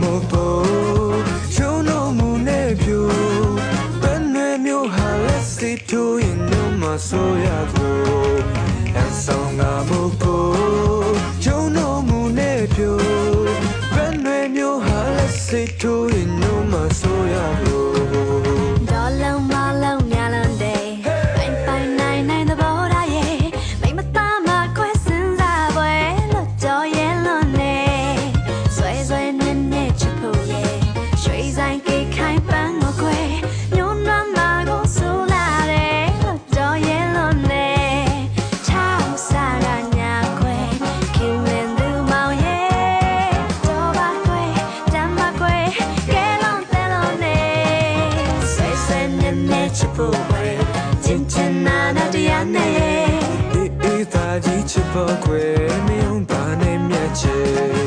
မို့ဖို့ရှုံးလို့မူနဲ့ပြိုဘယ်နဲ့မျိုးဟာလက်စီပြိုရင်တော့မဆိုရဘူးအဆောင်ငါမို့ဖို့ရှုံးလို့မူနဲ့ပြိုဘယ်နဲ့မျိုးဟာလက်စီပြိုရင်တော့မဆို နဲ့နဲ့ချဖို့ပဲကျင်ချင်နာနာတရားနဲ့အေးအေးသားကြီးချစ်ဖို့ခွေမယုံပါနဲ့မြတ်ချေ